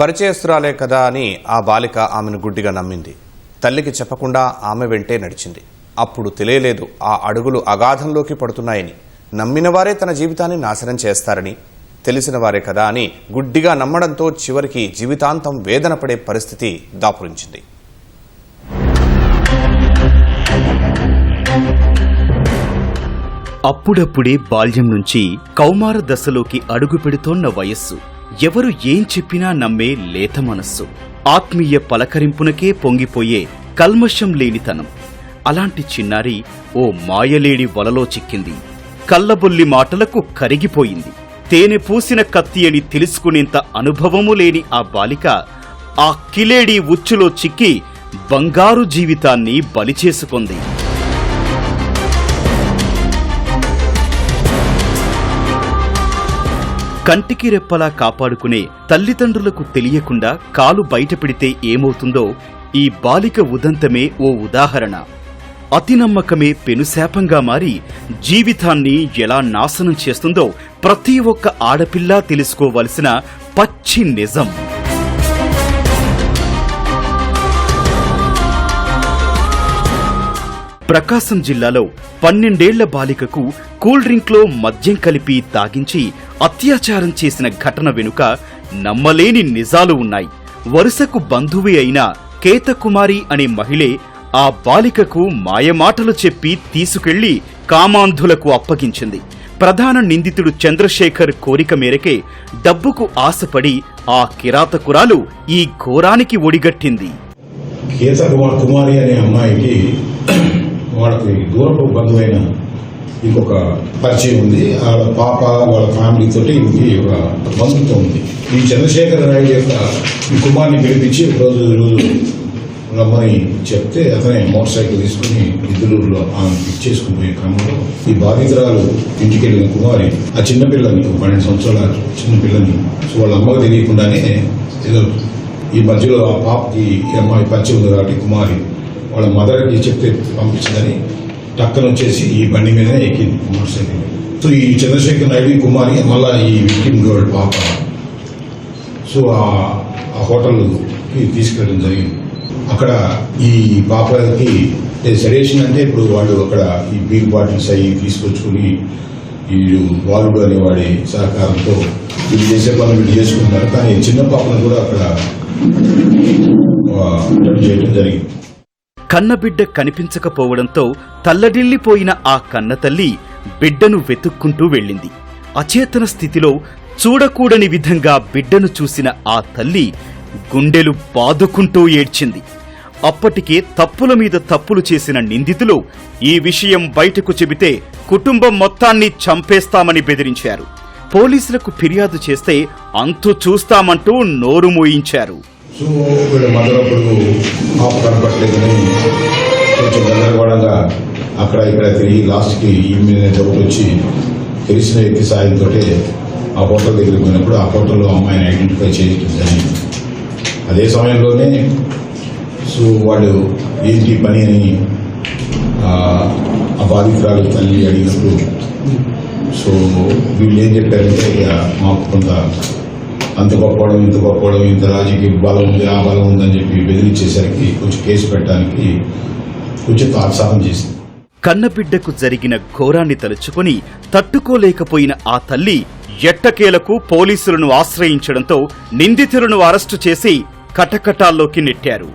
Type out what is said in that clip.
పరిచయస్తురాలే కదా అని ఆ బాలిక ఆమెను గుడ్డిగా నమ్మింది. తల్లికి చెప్పకుండా ఆమె వెంటే నడిచింది. అప్పుడు తెలియలేదు ఆ అడుగులు అగాధంలోకి పడుతున్నాయని. నమ్మిన వారే తన జీవితాన్ని నాశనం చేస్తారని. తెలిసిన వారే కదా అని గుడ్డిగా నమ్మడంతో చివరికి జీవితాంతం వేదన పడే పరిస్థితి దాపురించింది. అప్పుడప్పుడే బాల్యం నుంచి కౌమార దశలోకి అడుగు పెడుతోన్న వయస్సు. ఎవరు ఏం చెప్పినా నమ్మే లేత మనస్సు ఆత్మీయ పలకరింపునకే పొంగిపోయే కల్మషం లేనితనం. అలాంటి చిన్నారి ఓ మాయలేడి వలలో చిక్కింది. కళ్ళబొల్లి మాటలకు కరిగిపోయింది. తేనె పూసిన కత్తి అని తెలుసుకునేంత అనుభవము లేని ఆ బాలిక ఆ కిలేడి ఉచ్చులో చిక్కి బంగారు జీవితాన్ని బలి కంటికి రెప్పలా కాపాడుకునే తల్లిదండ్రులకు తెలియకుండా కాలు బయటపెడితే ఏమవుతుందో ఈ బాలిక ఉదంతమే ఓ ఉదాహరణ. అతి నమ్మకమే పెనుశాపంగా మారి జీవితాన్ని ఎలా నాశనం చేస్తుందో ప్రతి ఒక్క ఆడపిల్ల తెలుసుకోవలసిన పచ్చి నిజం. ప్రకాశం జిల్లాలో పన్నెండేళ్ళ బాలికకు కూల్ డ్రింక్లో మద్యం కలిపి తాగించి అత్యాచారం చేసిన ఘటన వెనుక నమ్మలేని నిజాలు ఉన్నాయి. వరుసకు బంధువి అయిన కేతకుమారి అనే మహిళే ఆ బాలికకు మాయమాటలు చెప్పి తీసుకెళ్ళి కామాంధులకు అప్పగించింది. ప్రధాన నిందితుడు చంద్రశేఖర్ కోరిక మేరకే డబ్బుకు ఆశపడి ఆ కిరాతకురాలు ఈ ఘోరానికి ఒడిగట్టింది. కుమారి అనే అమ్మాయికి వాళ్ళకి దూరపు బంధువైన ఇంకొక పరిచయం ఉంది. వాళ్ళ పాప వాళ్ళ ఫ్యామిలీ తోటి ఇది ఒక బంధుత్వం ఉంది. ఈ చంద్రశేఖర నాయుడు యొక్క కుమార్ని పిలిపించి రోజు రోజు రమ్మని చెప్తే అతనే మోటార్ సైకిల్ తీసుకుని ఇద్దలూరులో ఆమె పిక్ చేసుకుని పోయే క్రమంలో ఈ బాధితురాలు ఇంటికి వెళ్ళిన కుమారి ఆ చిన్నపిల్లని ఒక పన్నెండు సంవత్సరాల చిన్నపిల్లని వాళ్ళ అమ్మకు తెలియకుండానే ఏదో ఈ మధ్యలో ఆ పాపకి ఈ అమ్మాయి పరిచయం ఉంది కాబట్టి కుమారి వాళ్ళ మదర్కి చెప్తే పంపించిందని టక్కన వచ్చేసి ఈ బండి మీదనే ఎక్కింది మోటార్ సైకిల్ సో ఈ చంద్రశేఖర్ నాయుడు కుమారి మళ్ళా ఈ విక్టిమ్ గర్ల్ పాప. సో ఆ హోటల్కి తీసుకెళ్ళడం జరిగింది. అక్కడ ఈ పాపకి సెడేషన్ అంటే ఇప్పుడు వాళ్ళు అక్కడ ఈ బీర్ బాటిల్స్ అవి తీసుకొచ్చుకుని వీళ్ళు బాలుడు అనేవాడి సహకారంతో వీళ్ళు చేసే పనులు వీళ్ళు చేసుకుంటారు కానీ చిన్న పాపను కూడా అక్కడ చేయడం జరిగింది. కన్నబిడ్డ కనిపించకపోవడంతో తల్లడిల్లిపోయిన ఆ కన్నతల్లి బిడ్డను వెతుక్కుంటూ వెళ్ళింది. అచేతన స్థితిలో చూడకూడని విధంగా బిడ్డను చూసిన ఆ తల్లి గుండెలు బాదుకుంటూ ఏడ్చింది. అప్పటికే తప్పుల మీద తప్పులు చేసిన నిందితులు ఈ విషయం బయటకు చెబితే కుటుంబం మొత్తాన్ని చంపేస్తామని బెదిరించారు. పోలీసులకు ఫిర్యాదు చేస్తే అంతు చూస్తామంటూ నోరు మోయించారు. సో వీళ్ళ మదర్ అప్పుడు పాప కనపట్లేదని కొంచెం గందరగోళంగా అక్కడ ఇక్కడ తిరిగి లాస్ట్కి ఈమెయిల్ డౌట్ వచ్చి తెలిసిన వ్యక్తి సాయంతో ఆ హోటల్ దగ్గరికి పోయినప్పుడు ఆ హోటల్లో అమ్మాయిని ఐడెంటిఫై చేయడం జరిగింది. అదే సమయంలోనే సో వాళ్ళు ఏంటి పని అని ఆ బాధితురాలు తల్లి అడిగినప్పుడు సో వీళ్ళు ఏం చెప్పారంటే మాకు కొంత అంత గొప్పవడం ఇంత గొప్పవడం ఇంత రాజకీయ బలం ఉంది ఆ బలం ఉందని చెప్పి బెదిరించేసరికి కొంచెం కేసు పెట్టడానికి కొంచెం తాత్సారం చేసింది. కన్నబిడ్డకు జరిగిన ఘోరాన్ని తలుచుకుని తట్టుకోలేకపోయిన ఆ తల్లి ఎట్టకేలకు పోలీసులను ఆశ్రయించడంతో నిందితులను అరెస్టు చేసి కటకటాల్లోకి నెట్టారు.